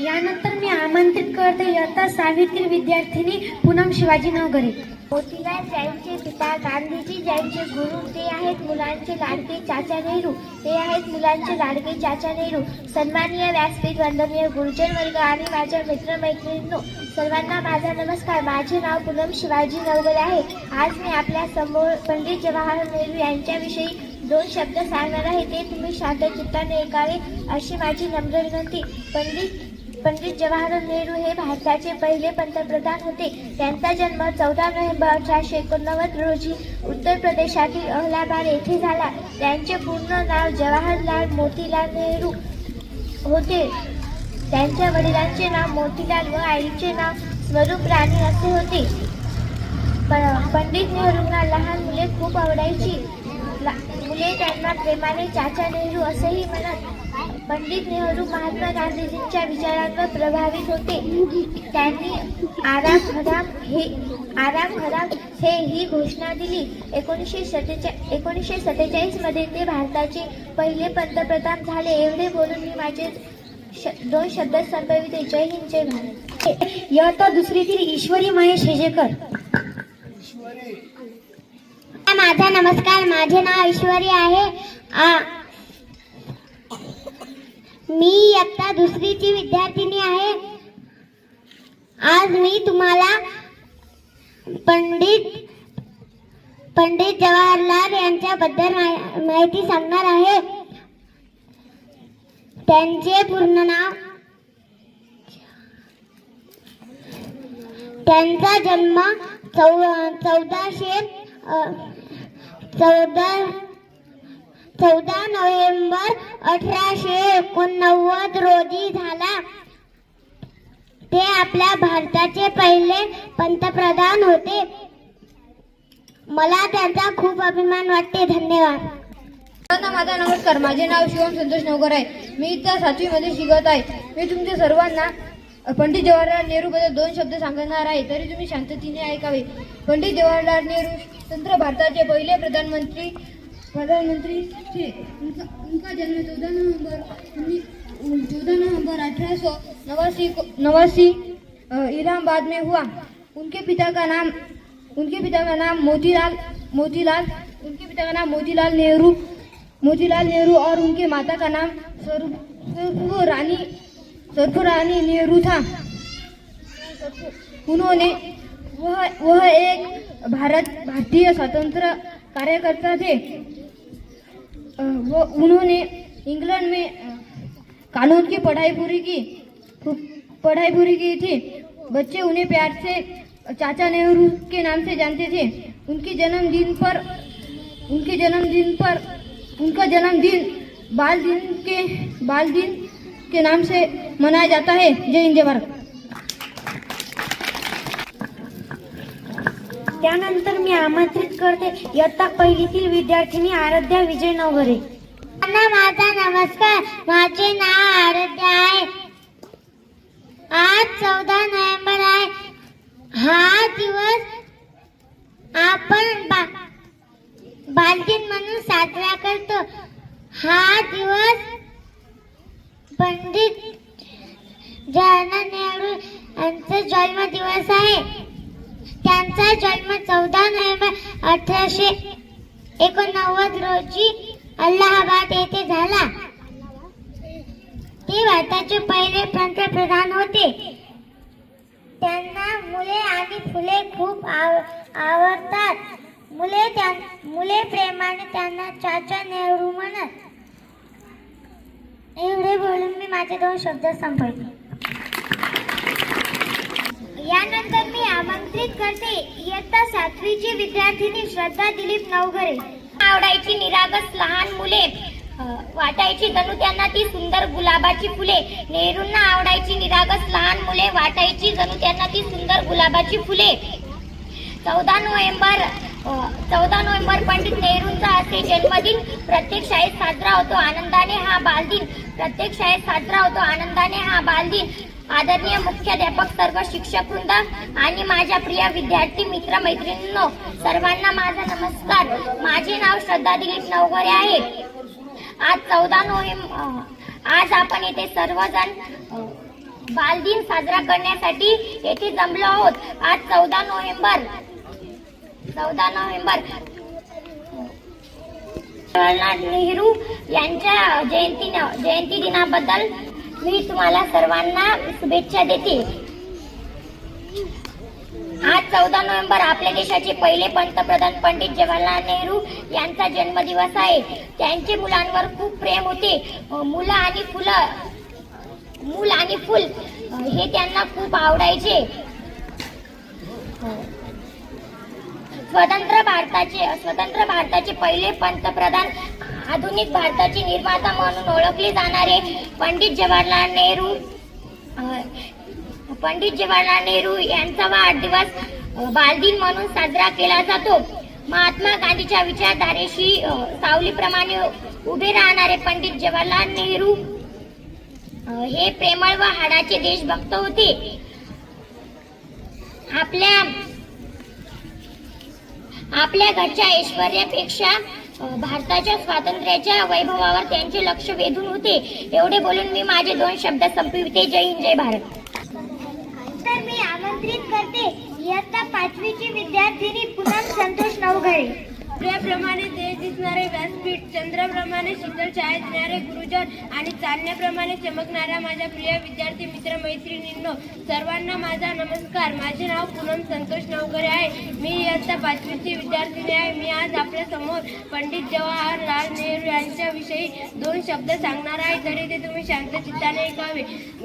यानंतर मी आमंत्रित करते इयत्ता सावित्री विद्यार्थिनी पूनम शिवाजी नवगरे. मोतीलाल जैनचे पिता गांधीजी जैनचे गुरु ते आहेत मुलांचे लाडके चाचा नेहरू ते आहेत मुलांचे लाडके चाचा नेहरू. सन्माननीय व्यासपीठ वंदनीय गुरुजन वर्ग आणि माझ्या मित्रमैत्रिणींनो सर्वांना माझा नमस्कार. माझे नाव पूनम शिवाजी नवगरे आहे. आज मी आपल्यासमोर पंडित जवाहरलाल नेहरू यांच्याविषयी दोन शब्द सांगणार आहे. ते तुम्ही शांत चित्ताने ऐकावे अशी माझी नम्र विनंती. पंडित पंडित जवाहरलाल नेहरू हे भारताचे पहिले पंतप्रधान होते. त्यांचा जन्म चौदा नोव्हेंबर अठराशे एकोणनव्वद रोजी उत्तर प्रदेशातील अहलाबाद येथे झाला. त्यांचे पूर्ण नाव जवाहरलाल मोतीलाल नेहरू होते. त्यांच्या वडिलांचे नाव मोतीलाल व आईचे नाव स्वरूप राणी असे होते. प- पंडित नेहरूंना लहान मुले खूप आवडायची. मुले त्यांना प्रेमाने चाचा नेहरू असेही म्हणत पंडित नेहरू महात्मा गांधीजींच्या विचारांवर प्रभावित होते. त्यांनी आराम हराम हे आराम हराम हे ही घोषणा दिली. एकोणीसशे सत्तेचा एकोणीसशे सत्तेचाळीसमध्ये ते भारताचे पहिले पंतप्रधान झाले. एवढे बोलून मी माझे श- दोन शब्द संपविते. जय हिंद जय भारत. इयत्ता दुसरीतील ईश्वरी महेश हेजेकर. माझा नमस्कार. माझे नाव ऐश्वरी आहे. आ, मी इयत्ता दुसरीची विद्यार्थिनी आहे. आज मी तुम्हाला पंडित पंडित जवाहरलाल यांच्याबद्दल मा- माहिती सांगणार आहे. त्यांचे पूर्ण नाव त्यांचा जन्म चौ चौदाशे चौदा चौदा नोव्हेंबर अठराशे एकोणनव्वद रोजी झाला. ते आपल्या भारताचे पहिले पंतप्रधान होते. मला त्यांचा खूप अभिमान वाटते. धन्यवाद. माझा नमस्कार. माझे नाव शिवम संतोष नवकर आहे. मी इथं सातवीमध्ये शिकत आहे. मी तुमच्या सर्वांना पंडित जवाहरलाल नेहरू बद्दल दोन शब्द सांगणार आहे तरी तुम्ही शांततेने ऐकावे. पंडित जवाहरलाल नेहरू स्वतंत्र भारताचे पहिले प्रधानमंत्री प्रधानमंत्री थे उनका, उनका जन्म चौदह नवंबर चौदह नवंबर अठारह सौ नवासी को- नवासी इलाहाबाद में हुआ। उनके पिता का नाम उनके पिता का नाम मोतीलाल मोतीलाल उनके पिता का नाम मोतीलाल नेहरू मोतीलाल नेहरू और उनके माता का नाम स्वरूप रानी स्वरूप रानी नेहरू था। उन्होंने वह वह एक भारत भारतीय स्वतंत्र कार्यकर्ता थे। वो उन्होंने इंग्लैंड में कानून की पढ़ाई पूरी की पढ़ाई पूरी की थी। बच्चे उन्हें प्यार से, चाचा नेहरू के नाम से जानते थे। उनके जन्मदिन पर, उनके जन्मदिन पर, उनका जन्मदिन बाल दिन के बाल दिन के नाम से मनाया जाता है। जय हिंद, जय भारत। त्यानंतर मी आमंत्रित करते. इयत्ता पहिलीतील विद्यार्थिनी आराध्या विजय नवगरे माझा नमस्कार. माझे नाव आराध्या आहे. आज चौदा नोव्हेंबर आहे. हा दिवस आपण बा बालदिन म्हणून साजरा करतो. हा दिवस पंडित जवाहरलाल नेहरू यांचा जन्म दिवस आहे. यांचा जन्म चौदा नोव्हेंबर अठराशे एकोणनव्वद रोजी अल्लाहाबाद येथे झाला. ते भारताचे पहिले पंतप्रधान होते. त्यांना मुले आणि फुले खूप आव आवडतात. मुले त्या मुले प्रेमाने त्यांना चाचा नेहरू म्हणत. एवढे बोलून मी माझे दोन शब्द संपवले यानंतर मी आमंत्रित करते. इयत्ता सातवीची विद्यार्थिनी श्रद्धा दिलीप नवघरे. आवडायची निरागस लहान मुले वाटायची जणू त्यांना ती सुंदर गुलाबाची फुले. नेहरूंना आवडायची निरागस लहान मुले वाटायची जणू त्यांना ती सुंदर गुलाबाची फुले. चौदा नोव्हेंबर चौदा नोव्हेंबर पंडित नेहरूंचा असे जन्मदिन. प्रत्येक शाळेत साजरा होतो आनंदाने हा बालदिन. प्रत्येक शाळेत साजरा होतो आनंदाने हा बालदिन. आदरणीय मुख्याध्यापक सर्व शिक्षक वृंद आणि माझ्या प्रिय विद्यार्थी मित्र मैत्रिणींनो सर्वांना माझा नमस्कार. माझे नाव श्रद्धा दिलीप नवगरे आहे. आज चौदा नोव्हेंबर आज आपण येथे सर्वजण बालदिन साजरा करण्यासाठी येथे जमलो आहोत. आज चौदा नोव्हेंबर चौदा नोव्हेंबर जवाहरलाल नेहरू यांच्या जयंती जयंती दिनाबद्दल मी तुम्हाला सर्वांना शुभेच्छा देते. आज चौदा नोव्हेंबर आपल्या देशाचे पहिले पंतप्रधान पंडित जवाहरलाल नेहरू यांचा जन्मदिवस आहे. त्यांचे मुलांवर खूप प्रेम होते. मुलं आणि फुलं मूल आणि फुल हे त्यांना खूप आवडायचे. स्वतंत्र भारताचे स्वतंत्र भारताचे पहिले पंतप्रधान आधुनिक भारताची निर्माता म्हणून ओळखले जाणारे पंडित जवाहरलाल नेहरू. पंडित जवाहरलाल नेहरू यांचा वाढदिवस बालदिन म्हणून साजरा केला जातो. महात्मा गांधीच्या विचारधारेशी सावलीप्रमाणे उभे राहणारे पंडित जवाहरलाल नेहरू हे प्रेमळ व हाडाचे देशभक्त होते. आपल्या आपल्या घरच्या ऐश्वर्यापेक्षा भारताच्या स्वातंत्र्याच्या वैभवावर त्यांचे लक्ष वेधून होते. एवढे बोलून मी माझे दोन शब्द संपविते. जय हिंद जय भारत. तर मी आमंत्रित करते. इयत्ता पाचवीची विद्यार्थिनी पुनम संतोष नवघरे. सूर्याप्रमाणे तेज दिसणारे व्यासपीठ चंद्राप्रमाणे शीतल छाया येणारे गुरुजन आणि चालण्याप्रमाणे चमकणाऱ्या माझ्या प्रिय विद्यार्थी मित्र मैत्रिणींनो सर्वांना माझा नमस्कार. माझे नाव पूनम संतोष नवकरे आहे. मी इयत्ता पाचवीची विद्यार्थिनी आहे. मी आज आपल्यासमोर पंडित जवाहरलाल नेहरू यांच्याविषयी दोन शब्द सांगणार आहे. तरी ते तुम्ही शांत चित्ताने ऐकावे.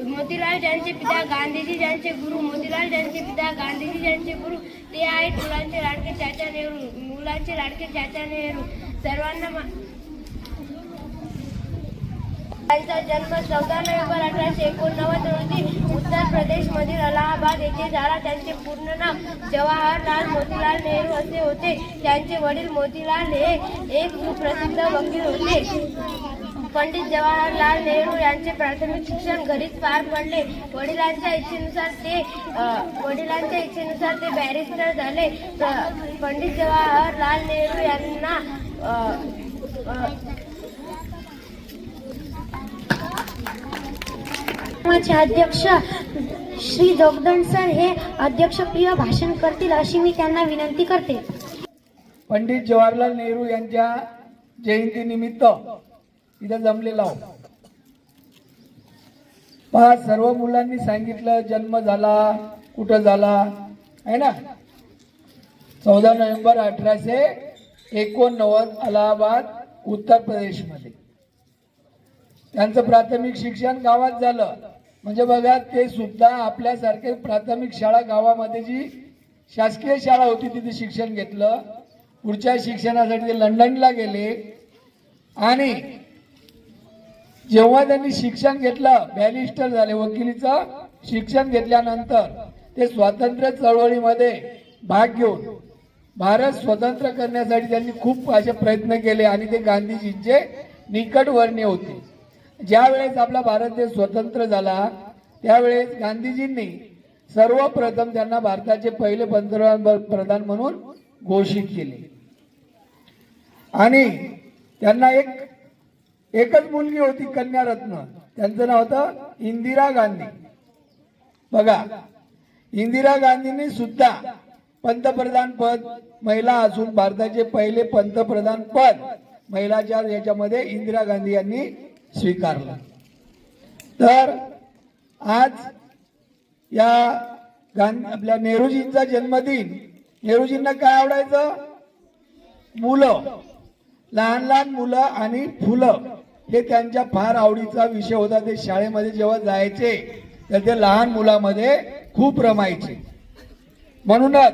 मोतीलाल ज्यांचे पिता गांधीजी ज्यांचे गुरु मोतीलाल ज्यांचे पिता गांधीजी ज्यांचे गुरु ते आहेत मुलांचे लाडके चाचा नेहरू मुलांचे लाडके चाचा नेहरू. सर्वांना त्यांचा जन्म चौदा नोव्हेंबर अठराशे एकोणनव्वद रोजी उत्तर प्रदेशमधील अलाहाबाद येथे झाला. त्यांचे पूर्ण नाव जवाहरलाल मोतीलाल नेहरू असे होते. त्यांचे वडील मोतीलाल हे एक सुप्रसिद्ध वकील होते. पंडित जवाहरलाल नेहरू यांचे प्राथमिक शिक्षण घरीच पार पडले. वडिलांच्या इच्छेनुसार ते वडिलांच्या इच्छेनुसार ते बॅरिस्टर झाले. पंडित जवाहरलाल नेहरू यांना अध्यक्ष श्री जोगदंड सर हे अध्यक्षप्रिय भाषण करतील अशी मी त्यांना विनंती करते. पंडित जवाहरलाल नेहरू यांच्या जयंतीनिमित्त इथं जमलेला आहोत पहा सर्व मुलांनी सांगितलं जन्म झाला कुठं झाला आहे ना? चौदा नोव्हेंबर अठराशे एकोणनव्वद अलाहाबाद उत्तर प्रदेशमध्ये. त्यांचं प्राथमिक शिक्षण गावात झालं. म्हणजे बघा ते सुद्धा आपल्यासारखे प्राथमिक शाळा गावामध्ये जी शासकीय शाळा होती तिथे शिक्षण घेतलं. पुढच्या शिक्षणासाठी ते लंडनला गेले. आणि जेव्हा त्यांनी शिक्षण घेतलं बॅरिस्टर झाले वकिलीचं शिक्षण घेतल्यानंतर ते स्वातंत्र्य चळवळीमध्ये भाग घेऊन भारत स्वतंत्र करण्यासाठी त्यांनी खूप असे प्रयत्न केले आणि ते गांधीजींचे निकटवर्णीय होते. ज्यावेळेस आपला भारत देश स्वतंत्र झाला त्यावेळेस गांधीजींनी सर्वप्रथम त्यांना भारताचे पहिले पंतप्रधान प्रधान म्हणून घोषित केले. आणि त्यांना एक एकच मुलगी होती कन्यारत्न. त्यांचं नाव होतं इंदिरा गांधी. बघा इंदिरा गांधींनी सुद्धा पंतप्रधान पद महिला असून भारताचे पहिले पंतप्रधान पद महिलाच्या याच्यामध्ये इंदिरा गांधी यांनी स्वीकारलं. तर आज या गांधी आपल्या नेहरूजींचा जन्मदिन. नेहरूजींना काय आवडायचं? मुलं. लहान लहान मुलं आणि फुलं. हे त्यांच्या फार आवडीचा विषय होता ते शाळेमध्ये जेव्हा जायचे तर ते लहान मुलामध्ये खूप रमायचे. म्हणूनच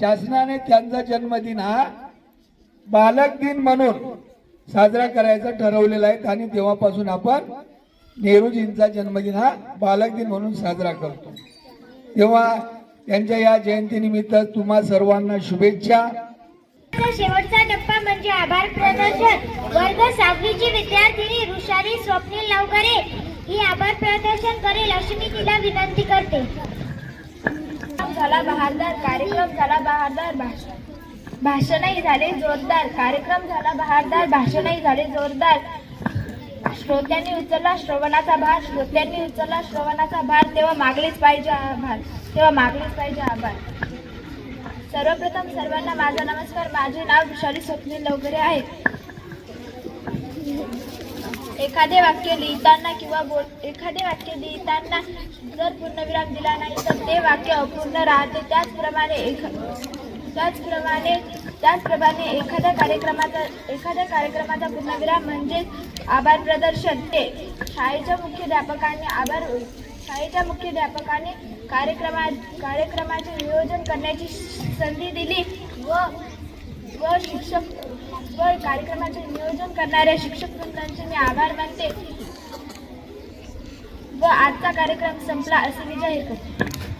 शासनाने त्यांचा जन्मदिन हा बालक दिन म्हणून साजरा करायचा ठरवलेला आहे. आणि तेव्हापासून आपण नेहरूजींचा जन्मदिन हा बालक दिन म्हणून साजरा करतो. तेव्हा त्यांच्या या जयंतीनिमित्त तुम्हा सर्वांना शुभेच्छा. शेवटचा टप्पा म्हणजे आभार प्रदर्शन. वर्ग सहावीची विद्यार्थिनी ऋषाली स्वप्नील लवकरे ही आभार प्रदर्शन करेल अशी मी तिला विनंती करते. झाला बहारदार कार्यक्रम झाला बहारदार भाषण भाषणही झाले जोरदार कार्यक्रम झाला बहारदार भाषणही झाले जोरदार. श्रोत्यांनी उचलला श्रवणाचा भार श्रोत्यांनी उचलला श्रवणाचा भार तेव्हा मागलेच पाहिजे आभार तेव्हा मागलेच पाहिजे आभार. सर्वप्रथम सर्वांना माझा नमस्कार. माझे नाव विशाली स्वप्नील लवकरे आहे. एखादे वाक्य लिहिताना किंवा बोल एखादे वाक्य लिहिताना जर पूर्णविराम दिला नाही तर ते वाक्य अपूर्ण राहते. त्याचप्रमाणे एख त्याचप्रमाणे त्याचप्रमाणे एखाद्या कार्यक्रमाचा एखाद्या कार्यक्रमाचा पूर्णविराम म्हणजे आभार प्रदर्शन. ते शाळेच्या मुख्याध्यापकांनी आभार शाळेच्या मुख्याध्यापकाने कार्यक्रमा कार्यक्रमाचे नियोजन करण्याची संधी दिली व व शिक्षक व कार्यक्रमाचे नियोजन करणाऱ्या शिक्षक वृंदांचे मी आभार मानते. व आजचा कार्यक्रम संपला असे विजय करते.